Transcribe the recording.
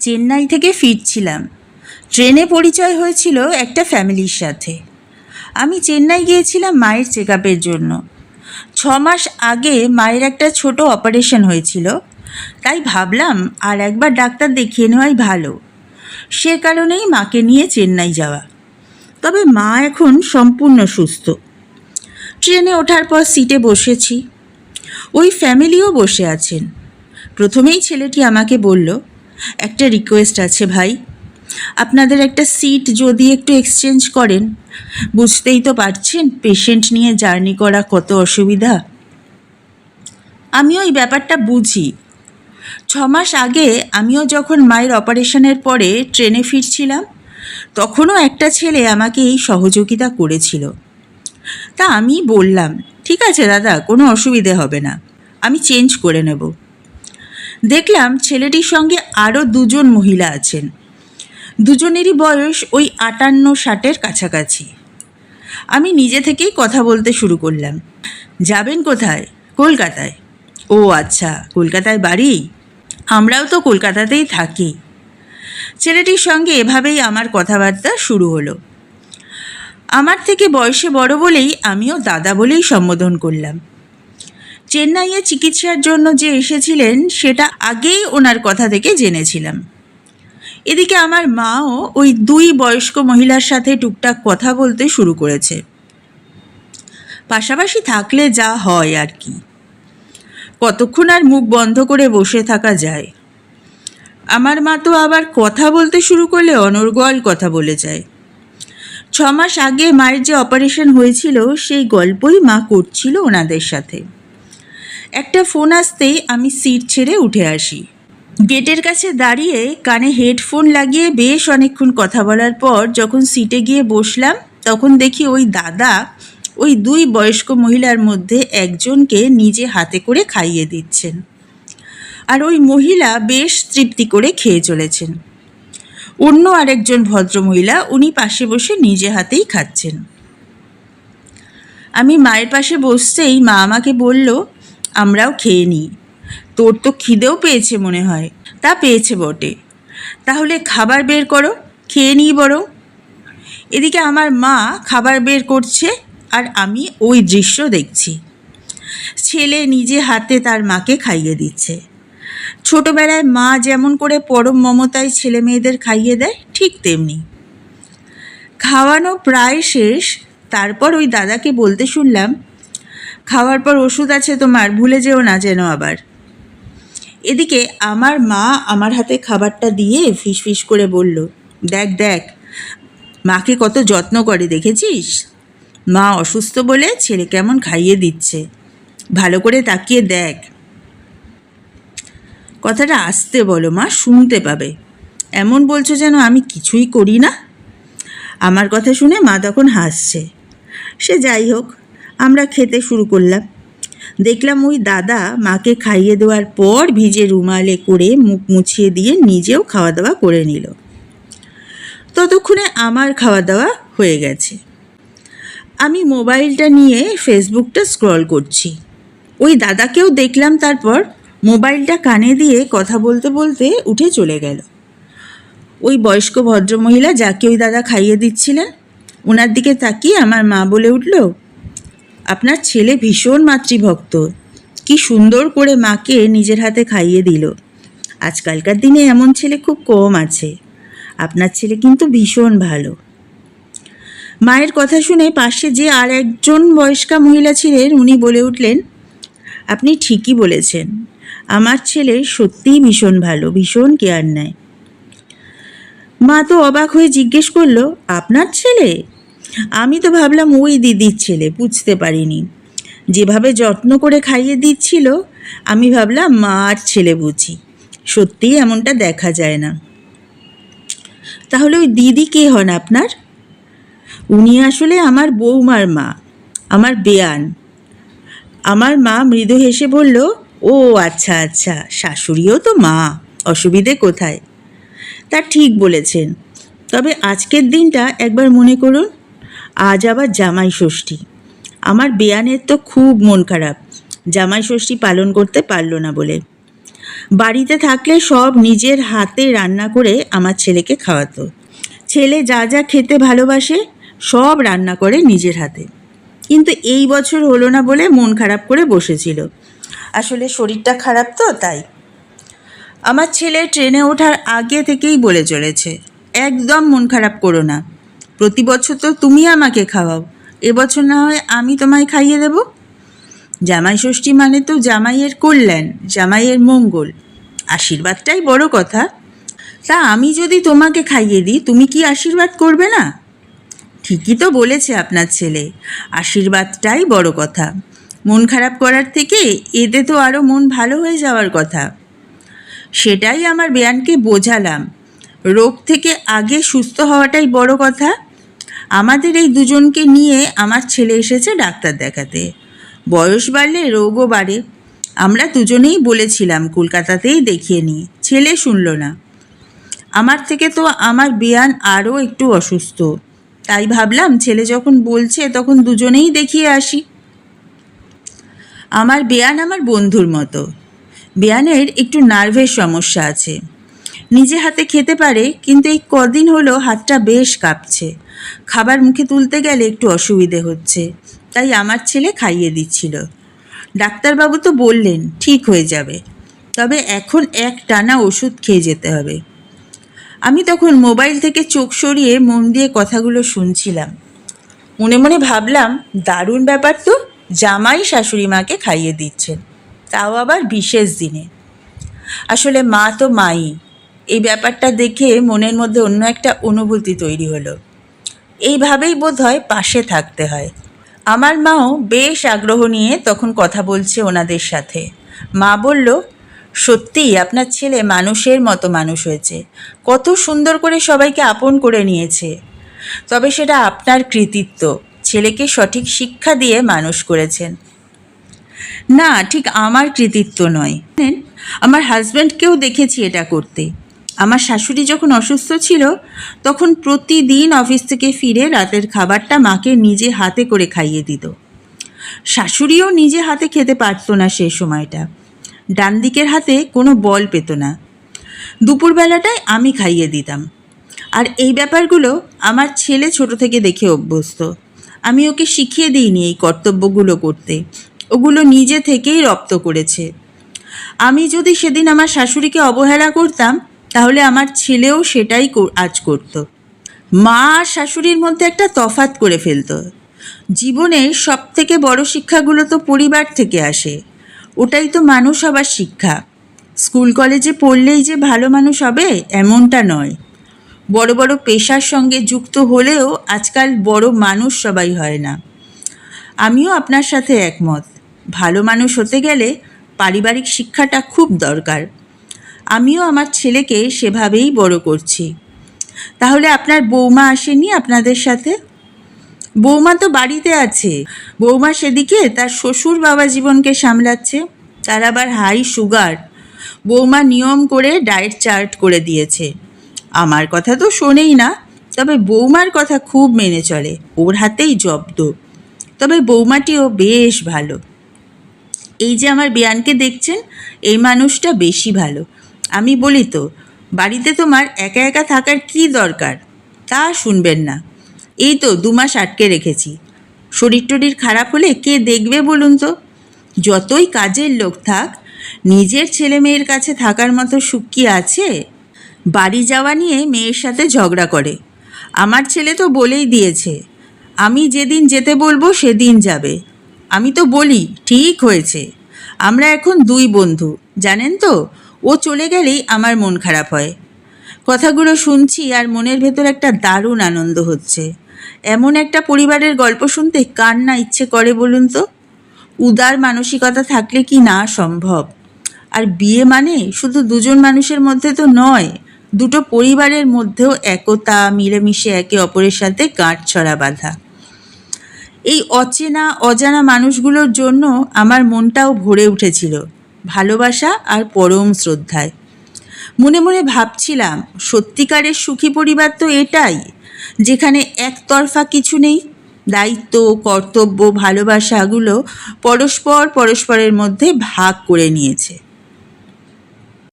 চেন্নাই থেকে ফিরছিলাম। ট্রেনে পরিচয় হয়েছিল একটা ফ্যামিলির সাথে। আমি চেন্নাই গিয়েছিলাম মায়ের চেক আপের জন্য। ছ মাস আগে মায়ের একটা ছোট অপারেশন হয়েছিল, তাই ভাবলাম আর একবার ডাক্তার দেখিয়ে নেওয়াই ভালো। সে কারণেই মাকে নিয়ে চেন্নাই যাওয়া। তবে মা এখন সম্পূর্ণ সুস্থ। ট্রেনে ওঠার পর সিটে বসেছি। ওই ফ্যামিলিও বসে আছেন। প্রথমেই ছেলেটি আমাকে বলল একটা রিকোয়েস্ট আছে ভাই। আপনাদের একটা সিট যদি একটু এক্সচেঞ্জ করেন, বুঝতেই তো পারছেন পেশেন্ট নিয়ে জার্নি করা কত অসুবিধা। আমিও এই ব্যাপারটা বুঝি। ছ মাস আগে আমিও যখন মায়ের অপারেশনের পরে ট্রেনে ফিরছিলাম, তখনও একটা ছেলে আমাকে এই সহযোগিতা করেছিল। তা আমি বললাম, ঠিক আছে দাদা, কোনো অসুবিধে হবে না। আমি চেঞ্জ করে নেব। দেখলাম ছেলেটির সঙ্গে আরও দুজন মহিলা আছেন। দুজনেরই বয়স ওই আটান্ন ষাটের কাছাকাছি। আমি নিজে থেকেই কথা বলতে শুরু করলাম। যাবেন কোথায়? কলকাতায়। ও আচ্ছা কলকাতায় বাড়ি? আমরাও তো কলকাতাতেই থাকি। ছেলেটির সঙ্গে এভাবেই আমার কথাবার্তা শুরু হলো। আমার থেকে বয়সে বড় বলেই আমিও দাদা বলেই সম্বোধন করলাম। চেন্নাইয়ে চিকিৎসার জন্য যে এসেছিলেন, সেটা আগেই ওনার কথা থেকে জেনেছিলাম। এদিকে আমার মাও ওই দুই বয়স্ক মহিলার সাথে টুকটাক কথা বলতে শুরু করেছে। পাশাপাশি থাকলে যা হয় আর কি। কতক্ষণ আর মুখ বন্ধ করে বসে থাকা যায়। আমার মা তো আবার কথা বলতে শুরু করলে অনর্গল কথা বলে যায়। ছ মাস আগে মায়ের যে অপারেশন হয়েছিল, সেই গল্পই মা করছিল ওনাদের সাথে। একটা ফোন আসতেই আমি সিট ছেড়ে উঠে আসি। গেটের কাছে দাঁড়িয়ে কানে হেডফোন লাগিয়ে বেশ অনেকক্ষণ কথা বলার পর যখন সিটে গিয়ে বসলাম, তখন দেখি ওই দাদা ওই দুই বয়স্ক মহিলার মধ্যে একজনকে নিজে হাতে করে খাইয়ে দিচ্ছেন। আর ওই মহিলা বেশ তৃপ্তি করে খেয়ে চলেছেন। অন্য আরেকজন ভদ্রমহিলা উনি পাশে বসে নিজে হাতেই খাচ্ছেন। আমি মায়ের পাশে বসতেই মা আমাকে বলল আমরাও খেয়ে নিই। তোর তো খিদেও পেয়েছে মনে হয়। তা পেয়েছে বটে। তাহলে খাবার বের করো, খেয়ে নিই বরং। এদিকে আমার মা খাবার বের করছে আর আমি ওই দৃশ্য দেখছি। ছেলে নিজে হাতে তার মাকে খাইয়ে দিচ্ছে। ছোটবেলায় মা যেমন করে পরম মমতায় ছেলে মেয়েদের খাইয়ে দেয়, ঠিক তেমনি। খাওয়ানো প্রায় শেষ, তারপর ওই দাদাকে বলতে শুনলাম খাওয়ার পর ওষুধ আছে তোমার, ভুলে যেও না যেন আবার। এদিকে আমার মা আমার হাতে খাবারটা দিয়ে ফিস করে বলল, দেখ দেখ, মাকে কত যত্ন করে, দেখেছিস? মা অসুস্থ বলে ছেলে কেমন খাইয়ে দিচ্ছে। ভালো করে তাকিয়ে দেখ। কথাটা আসতে বলো মা, শুনতে পাবে। এমন বলছো যেন আমি কিছুই করি না? আমার কথা শুনে মা তখন হাসছে। সে যাই হোক আমরা খেতে শুরু করলাম। দেখলাম ওই দাদা মাকে খাইয়ে দেওয়ার পর ভিজে রুমালে করে মুখ মুছিয়ে দিয়ে নিজেও খাওয়া দাওয়া করে নিল। ততক্ষণে আমার খাওয়া দাওয়া হয়ে গেছে। আমি মোবাইলটা নিয়ে ফেসবুকটা স্ক্রল করছি। ওই দাদাকেও দেখলাম তারপর মোবাইলটা কানে দিয়ে কথা বলতে বলতে উঠে চলে গেল। ওই বয়স্ক ভদ্রমহিলা যাকে ওই দাদা খাইয়ে দিচ্ছিলেন ওনার দিকে তাকিয়ে আমার মা বলে উঠল আপনার ছেলে ভীষণ মাতৃভক্ত। কি সুন্দর করে মাকে নিজের হাতে খাইয়ে দিল। আজকালকার দিনে এমন ছেলে খুব কম আছে। আপনার ছেলে কিন্তু ভীষণ ভালো। মায়ের কথা শুনে পাশে যে আর একজন বয়স্কা মহিলা ছিলেন, উনি বলে উঠলেন, আপনি ঠিকই বলেছেন। আমার ছেলে সত্যিই ভীষণ ভালো, ভীষণ কেয়ার নেয়। মা তো অবাক হয়ে জিজ্ঞেস করল, আপনার ছেলে? আমি তো ভাবলাম ওই দিদির ছেলে, বুঝতে পারিনি। যেভাবে যত্ন করে খাইয়ে দিচ্ছিল, আমি ভাবলাম মা আর ছেলে বুঝি। সত্যিই এমনটা দেখা যায় না। তাহলে ওই দিদি কে হন আপনার? উনি আসলে আমার বৌমার মা, আমার বেয়ান। আমার মা মৃদু হেসে বলল, ও আচ্ছা আচ্ছা শাশুড়িও তো মা, অসুবিধে কোথায়? তা ঠিক বলেছেন। তবে আজকের দিনটা একবার মনে করুন আজ আবার জামাই ষষ্ঠী। আমার বেয়ানের তো খুব মন খারাপ, জামাই ষষ্ঠী পালন করতে পারল না বলে। বাড়িতে থাকলে সব নিজের হাতে রান্না করে আমার ছেলেকে খাওয়াতো। ছেলে যা যা খেতে ভালোবাসে, সব রান্না করে নিজের হাতে। কিন্তু এই বছর হলো না বলে মন খারাপ করে বসেছিল। আসলে শরীরটা খারাপ তো, তাই। আমার ছেলে ট্রেনে ওঠার আগে থেকেই বলে চলেছে, একদম মন খারাপ করো না। প্রতি বছর তো তুমি আমাকে খাওয়াও। এবছর না হয় আমি তোমায় খাইয়ে দেব? জামাই ষষ্ঠী মানে তো জামাইয়ের কল্যাণ, জামাইয়ের মঙ্গল। আশীর্বাদটাই বড় কথা। তা আমি যদি তোমাকে খাইয়ে দিই, তুমি কি আশীর্বাদ করবে না? ঠিকই তো বলেছে আপনার ছেলে, আশীর্বাদটাই বড় কথা। মন খারাপ করার থেকে এতে তো আরও মন ভালো হয়ে যাওয়ার কথা। সেটাই আমার বেয়ানকে বোঝালাম। রোগ থেকে আগে সুস্থ হওয়াটাই বড় কথা। আমাদের এই দুজনকে নিয়ে আমার ছেলে এসেছে ডাক্তার দেখাতে। বয়স বাড়লে রোগও বাড়ে। আমরা দুজনেই বলেছিলাম কলকাতাতেই দেখিয়ে নিই। ছেলে শুনল না। আমার থেকে তো আমার বেয়ান আরও একটু অসুস্থ। তাই ভাবলাম ছেলে যখন বলছে তখন দুজনেই দেখিয়ে আসি। আমার বেয়ান আমার বন্ধুর মতো। বেয়ানের একটু নার্ভের সমস্যা আছে। নিজে হাতে খেতে পারে, কিন্তু এই কদিন হলো হাতটা বেশ কাঁপছে। খাবার মুখে তুলতে গেলে একটু অসুবিধে হচ্ছে, তাই আমার ছেলে খাইয়ে দিচ্ছিল। ডাক্তারবাবু তো বললেন, ঠিক হয়ে যাবে। তবে এখন এক টানা ওষুধ খেয়ে যেতে হবে। আমি তখন মোবাইল থেকে চোখ সরিয়ে মন দিয়ে কথাগুলো শুনছিলাম। মনে মনে ভাবলাম, দারুণ ব্যাপার তো, জামাই শাশুড়ি মাকে খাইয়ে দিচ্ছেন। তাও আবার বিশেষ দিনে। আসলে মা তো মাই। এই ব্যাপারটা দেখে মনের মধ্যে অন্য একটা অনুভূতি তৈরি হলো। এইভাবেই বোধ হয় পাশে থাকতে হয়। আমার মাও বেশ আগ্রহ নিয়ে তখন কথা বলছে ওনাদের সাথে। মা বলল, সত্যিই আপনার ছেলে মানুষের মতো মানুষ হয়েছে। কত সুন্দর করে সবাইকে আপন করে নিয়েছে। তবে সেটা আপনার কৃতিত্ব। ছেলেকে সঠিক শিক্ষা দিয়ে মানুষ করেছেন। না, ঠিক আমার কৃতিত্ব নয়। আমার হাজব্যান্ডকেও দেখেছি এটা করতে। আমার শাশুড়ি যখন অসুস্থ ছিল, তখন প্রতিদিন অফিস থেকে ফিরে রাতের খাবারটা মাকে নিজে হাতে করে খাইয়ে দিত। শাশুড়িও নিজে হাতে খেতে পারতো না সেই সময়টা। ডান দিকের হাতে কোনো বল পেত না। দুপুরবেলাটায় আমি খাইয়ে দিতাম। আর এই ব্যাপারগুলো আমার ছেলে ছোট থেকে দেখে অভ্যস্ত। আমি ওকে শিখিয়ে দিইনি এই কর্তব্যগুলো করতে। ওগুলো নিজে থেকেই রপ্ত করেছে। আমি যদি সেদিন আমার শাশুড়িকে অবহেলা করতাম তাহলে আমার ছেলেও সেটাই আজ করত। মা আর শাশুড়ির মধ্যে একটা তফাত করে ফেলতো। জীবনের সব থেকে বড় শিক্ষাগুলো তো পরিবার থেকে আসে। ওটাই তো মানুষ হবার শিক্ষা। স্কুল কলেজে পড়লেই যে ভালো মানুষ হবে, এমনটা নয়। বড় বড় পেশার সঙ্গে যুক্ত হলেও আজকাল বড় মানুষ সবাই হয় না। আমিও আপনার সাথে একমত। ভালো মানুষ হতে গেলে পারিবারিক শিক্ষাটা খুব দরকার। আমিও আমার ছেলেকে সেভাবেই বড় করছি। তাহলে আপনার বৌমা আসেনি আপনাদের সাথে? বৌমা তো বাড়িতে আছে। বৌমা সেদিকে তার শ্বশুর বাবা জীবনকে সামলাচ্ছে। তার আবার হাই সুগার। বৌমা নিয়ম করে ডায়েট চার্ট করে দিয়েছে। আমার কথা তো শোনেই না, তবে বৌমার কথা খুব মেনে চলে। ওর হাতেই জব্দ। তবে বৌমাটিও বেশ ভালো। এই যে আমার বিয়ানকে দেখছেন, এই মানুষটা বেশি ভালো। আমি বলি তো, বাড়িতে তোমার একা একা থাকার কি দরকার? তা শুনবেন না। এই তো দু মাস আটকে রেখেছি। শরীর টরির খারাপ হলে কে দেখবে বলুন তো? যতই কাজের লোক থাক, নিজের ছেলে মেয়ের কাছে থাকার মতো সুখ কি আছে? বাড়ি যাওয়া নিয়ে মেয়ের সাথে ঝগড়া করে। আমার ছেলে তো বলেই দিয়েছে, আমি যেদিন যেতে বলব সেদিন যাবে। আমি তো বলি, ঠিক হয়েছে। আমরা এখন দুই বন্ধু, জানেন তো? ও চলে গেলেই আমার মন খারাপ হয়। কথাগুলো শুনছি আর মনের ভেতর একটা দারুণ আনন্দ হচ্ছে। এমন একটা পরিবারের গল্প শুনতে কার না ইচ্ছে করে বলুন তো? উদার মানসিকতা থাকলে কি না সম্ভব? আর বিয়ে মানে শুধু দুজন মানুষের মধ্যে তো নয়, দুটো পরিবারের মধ্যেও একতা, মিলেমিশে একে অপরের সাথে গাঁট ছড়া বাঁধা। এই অচেনা, অজানা মানুষগুলোর জন্য আমার মনটাও ভরে উঠেছিল। ভালোবাসা আর পরম শ্রদ্ধায়। মনে মনে ভাবছিলাম, সত্যিকারের সুখী পরিবার তো এটাই, যেখানে একতরফা কিছু নেই। দায়িত্ব, কর্তব্য, ভালোবাসাগুলো পরস্পর পরস্পরের মধ্যে ভাগ করে নিয়েছে।